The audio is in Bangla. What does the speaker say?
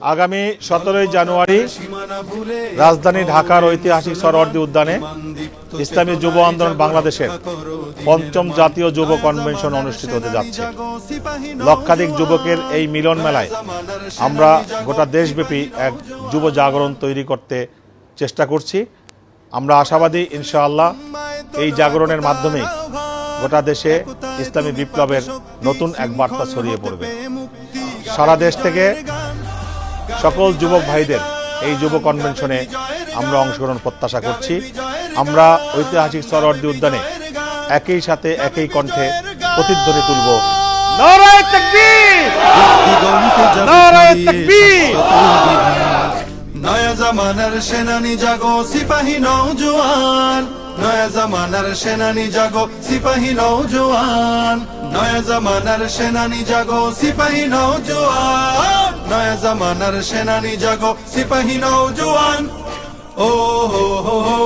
আগামী সতেরোই জানুয়ারি রাজধানী ঢাকার ঐতিহাসিক সরোয়ার্দী উদ্যানে ইসলামী যুব আন্দোলন বাংলাদেশের পঞ্চম জাতীয় যুব কনভেনশন অনুষ্ঠিত হতে যাচ্ছে। লক্ষাধিক যুবকের এই মিলন মেলায় আমরা গোটা দেশব্যাপী এক যুব জাগরণ তৈরি করতে চেষ্টা করছি। আমরা আশাবাদী, ইনশাআল্লাহ, এই জাগরণের মাধ্যমে গোটা দেশে ইসলামী বিপ্লবের নতুন এক বার্তা ছড়িয়ে পড়বে। সারা দেশ থেকে সকল যুবক ভাইদের এই যুব কনভেনশনে আমরা অংশগ্রহণ প্রত্যাশা করছি। আমরা ঐতিহাসিক সরোয়ার্দী উদ্যানে একই সাথে একই কণ্ঠে প্রতিধ্বনি তুলব। নয়া জামানার সেনানি জাগো সিপাহী নৌজওয়ান নয়া জামানার সেনানি জাগো সিপাহী নৌজওয়ান নয়া জামানার সেনানি জাগো সিপাহী নয়া জামানার সেনানি জাগো সিপাহী নৌজুয়ান ও হো হো